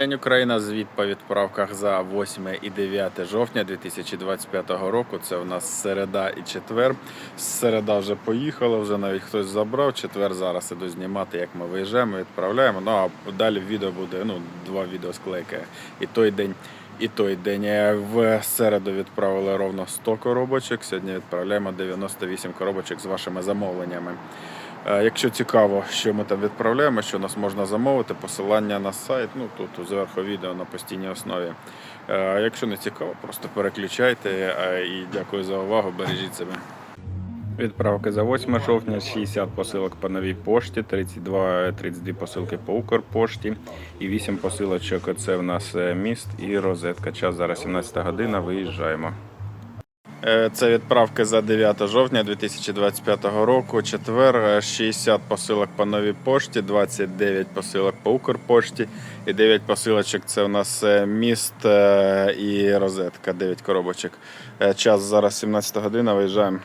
День Україна звіт по відправках за 8 і 9 жовтня 2025 року. Це у нас середа і четвер. Середа вже поїхала, вже навіть хтось забрав. Четвер зараз іду знімати, як ми виїжджаємо, відправляємо. Ну а далі відео буде ну, два відео склейки. І той день, і той день. Е, В середу відправили ровно 100 коробочок. Сьогодні відправляємо 98 коробочок з вашими замовленнями. Е, Якщо цікаво, що ми там відправляємо, що нас можна замовити, посилання на сайт, ну тут зверху відео на постійній основі. Е, Якщо не цікаво, просто переключайте і дякую за увагу. Бережіть себе. Відправки за 8 жовтня, 60 посилок по новій пошті, 32, 32 посилки по Укрпошті і 8 посилочок. Це в нас е, міст і розетка. Час зараз 17 година. Виїжджаємо. Е, Це відправки за 9 жовтня 2025 року. Четвер е, 60 посилок по новій пошті, 29 посилок по Укрпошті і 9 посилочок. Це у нас е, міст е, і розетка. 9 коробочок. Е, Час зараз 17 година. Виїжджаємо.